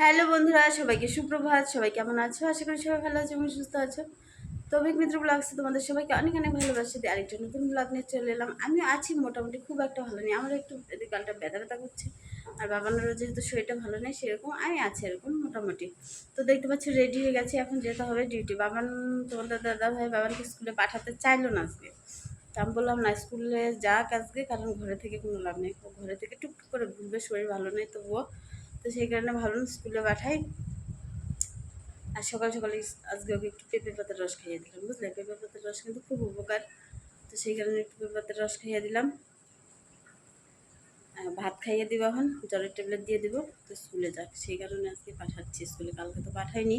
Hello বন্ধুরা, সবাইকে সুপ্রভাত। সবাই কেমন আছো? আশা করি সবাই ভালো আছো এবং সুস্থ আছো। তবিক মিত্র ব্লগসে তোমাদের সবাইকে অনেক অনেক ভালোবাসি। দিয়ে আরেকটা নতুন ব্লগ নিয়ে চলে এলাম। আমি আছি মোটামুটি খুব একটা ভালো নেই। আমার একটু গালটা ব্যথা ব্যথা করছে আর বাবানোরও যেহেতু শরীরটা ভালো নেই, সেরকম আমি আছি এরকম মোটামুটি। তো দেখতে পাচ্ছি রেডি হয়ে গেছি, এখন যেতে হবে ডিউটি বাবান তোমাদের দাদা ভাই বাবানকে স্কুলে পাঠাতে চাইলো না আজকে। তা আমি বললাম, না স্কুলে যাক আজকে, কারণ ঘরে থেকে কোনো লাভ নেই। ঘরে থেকে টুকটুক করে ঘুরবে শরীর ভালো নেই, তবুও তো সেই কারণে ভাবলাম স্কুলে পাঠাই। আর সকাল সকালে আজকে ওকে একটু পেঁপে পাতার রস খাইয়ে দিলাম, বুঝলে? পেঁপে পাতার রস কিন্তু খুব উপকার। তো সেই কারণে একটু পেঁপে পাতার রস খাইয়ে দিলাম। ভাত খাইয়ে দিব এখন জ্বরের ট্যাবলেট দিয়ে দিব, তো স্কুলে যাক। সেই কারণে আজকে পাঠাচ্ছি, স্কুলে কালকে তো পাঠাইনি।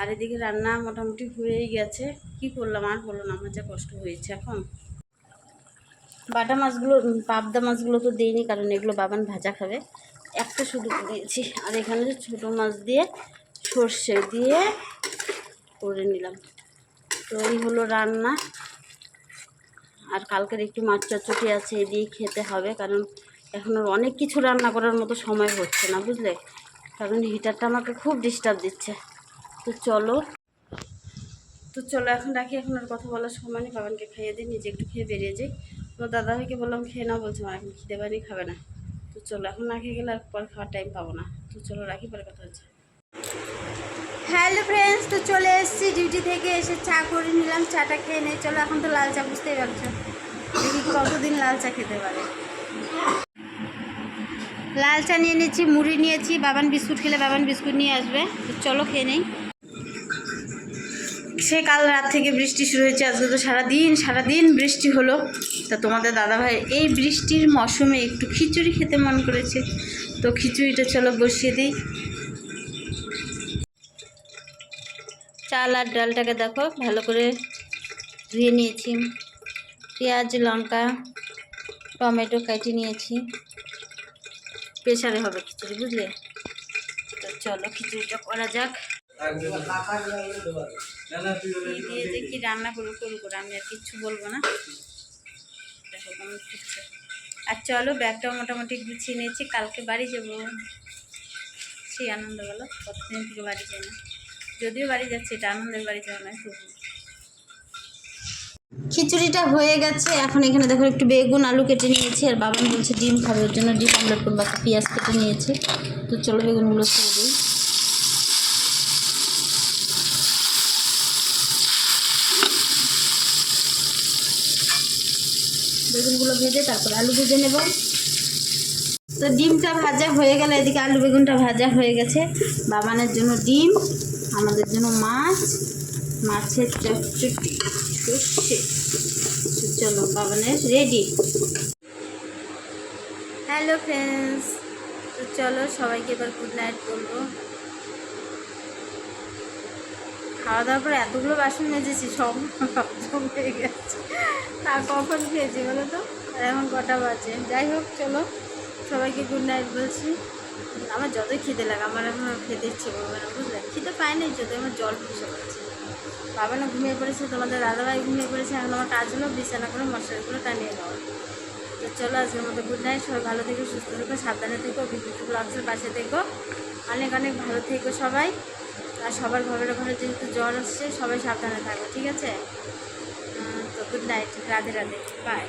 আর এদিকে রান্না মোটামুটি হয়েই গেছে। কি করলাম, আর বলল না, আমার যা কষ্ট হয়েছে এখন। বাটা মাছগুলো পাবদা মাছগুলো তো দিইনি কারণ এগুলো বাবান ভাজা খাবে। একটা শুধু দিয়েছি। আর এখানে ছোটো মাছ দিয়ে সর্ষে দিয়ে করে নিলাম। তো এই হলো রান্না। আর কালকের একটু মাছ চচ্চটি আছে দিয়ে খেতে হবে, কারণ এখন অনেক কিছু রান্না করার মতো সময় হচ্ছে না, বুঝলে? কারণ হিটারটা আমাকে খুব ডিস্টার্ব দিচ্ছে। তো চলো। তো চলো, এখন রাখি। এখন আর কথা বলার সময় নেই। বাবানকে খাইয়ে দিই, নিজে একটু খেয়ে বেরিয়ে যাই। তো দাদা ভাইকে বললাম, খেয়ে না বলছে আমার এখন খিদে পানি খাবে না। তো চলো, এখন না খেয়ে গেলে আর পরে খাওয়ার টাইম পাবো না। তো চলো, রাখি, পরে কথা হচ্ছে। হ্যালো ফ্রেন্ডস তো চলে এসেছি ডিউটি থেকে এসে চা করে নিলাম, চাটা খেয়ে নিয়ে। চলো, এখন তো লাল চা বুঝতেই পারছ। দেখি কতদিন লাল চা খেতে পারে। লাল চা নিয়ে নিয়েছি মুড়ি নিয়েছি, বাবান বিস্কুট খেলে বাবান বিস্কুট নিয়ে আসবে। তো চলো, খেয়ে নেই। সে কাল রাত থেকে বৃষ্টি শুরু হয়েছে, আজকে তো সারাদিন সারাদিন বৃষ্টি হলো। তা তোমাদের দাদাভাই, এই বৃষ্টির মৌসুমে একটু খিচুড়ি খেতে মন করেছে। তো খিচুড়িটা চলো বসিয়ে দিই। চাল আর ডালটাকে দেখো, ভালো করে ধুয়ে নিয়েছি। পেঁয়াজ, লঙ্কা, টমেটো কেটে নিয়েছি। প্রেশারে হবে খিচুড়ি, বুঝলে? তো চলো খিচুড়িটা করা যাক। এই দিয়ে কি রান্না করব করব করে, আমি আর কিচ্ছু বলব না। দেখো আর চলো, ব্যাগটাও মোটামুটি গুছিয়ে নিয়েছি, কালকে বাড়ি যাব। সেই আনন্দ বলো, কতদিন থেকে বাড়ি যাই না। যদিও বাড়ি যাচ্ছে, এটা আনন্দের বাড়ি যাওয়া নয়, তবু। খিচুড়িটা হয়ে গেছে, এখন এখানে দেখো একটু বেগুন, আলু কেটে নিয়েছি, আর বাবা বলছে ডিম খাবে, ওর জন্য ডিম আমলেট করব পেঁয়াজ কেটে নিয়েছি। তো চলো বেগুনগুলো ছেড়ে দিই। বেগুনগুলো ভেজে তারপর আলু ভেজে নেব। তো ডিমটা ভাজা হয়ে গেলে, এদিকে আলু বেগুনটা ভাজা হয়ে গেছে। বাবানের জন্য ডিম, আমাদের জন্য মাছ, মাছের চটচটি চলো, বাবানের রেডি হ্যালো ফ্রেন্ডস তো চলো সবাইকে এবার গুড নাইট বলব। খাওয়া দাওয়ার পরে এতগুলো বাসন মেজেছি, সব হয়ে গেছে। তা কখন খেয়েছি বলো তো? আর এখন কটা বাজে? যাই হোক, চলো। সবাইকে গুড নাইট বলছি। আমার যতই খিদে লাগে, আমার এখন খেতে ইচ্ছে করবে না, বুঝলে? খিদে পাই নাই যদি আমার জল পুষে পড়েছে। বাবা না ঘুমিয়ে পড়েছে, তোমাদের দাদাভাই ঘুমিয়ে পড়েছে, এখন আমার কাজ হলো বিছানা করে মশারিগুলো টানিয়ে দেওয়া তো চলো, আজকের মতো গুড নাইট সবাই ভালো থেকো, সুস্থ থেকো, সাবধানে থেকো বিদ্যুৎ ব্লগসের পাশে থেকো। অনেক অনেক ভালো থেকো সবাই। আর সবার ঘরের ঘরে যেহেতু জ্বর আসছে, সবাই সাবধানে থাকো, ঠিক আছে? তো good night Radhe Radhe bye